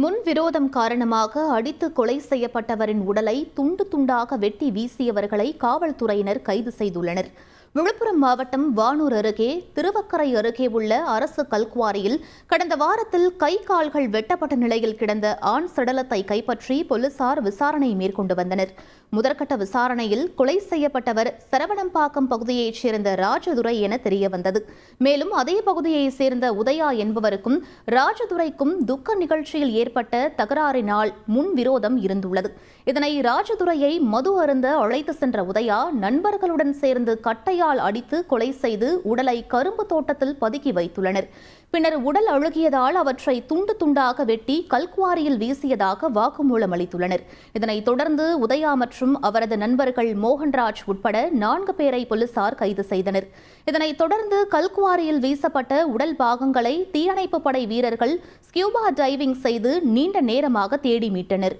முன் விரோதம் காரணமாக அடித்து கொலை செய்யப்பட்டவரின் உடலை துண்டு துண்டாக வெட்டி வீசியவர்களை காவல்துறையினர் கைது செய்துள்ளனர். விழுப்புரம் மாவட்டம் வானூர் அருகே திருவக்கரை அருகே உள்ள அரசு கல்குவாரியில் கடந்த வாரத்தில் கை கால்கள் வெட்டப்பட்ட நிலையில் கிடந்த ஆண் சடலத்தை கைப்பற்றி போலீசார் விசாரணை மேற்கொண்டு வந்தனர். முதற்கட்ட விசாரணையில் கொலை செய்யப்பட்டவர் சரவணம்பாக்கம் பகுதியைச் சேர்ந்த ராஜதுரை என தெரியவந்தது. மேலும் அதே பகுதியைச் சேர்ந்த உதயா என்பவருக்கும் ராஜதுரைக்கும் துக்க நிகழ்ச்சியில் ஏற்பட்ட தகராறினால் முன் விரோதம் இருந்துள்ளது. இதனை ராஜதுரையை மது அருந்த அழைத்து சென்ற உதயா நண்பர்களுடன் சேர்ந்து கட்டையால் அடித்து கொலை செய்து உடலை கரும்பு தோட்டத்தில் பதுக்கி வைத்துள்ளனர். பின்னர் உடல் அழுகியதால் அவற்றை துண்டு துண்டாக வெட்டி கல்குவாரியில் வீசியதாக வாக்குமூலம் அளித்துள்ளனர். இதனைத் தொடர்ந்து உதயா மற்றும் அவரது நண்பர்கள் மோகன்ராஜ் உட்பட நான்கு பேரை போலீசார் கைது செய்தனர். இதனைத் தொடர்ந்து கல்குவாரியில் வீசப்பட்ட உடல் பாகங்களை தீயணைப்பு படை வீரர்கள் ஸ்கியூபா டைவிங் செய்து நீண்ட நேரமாக தேடி மீட்டனர்.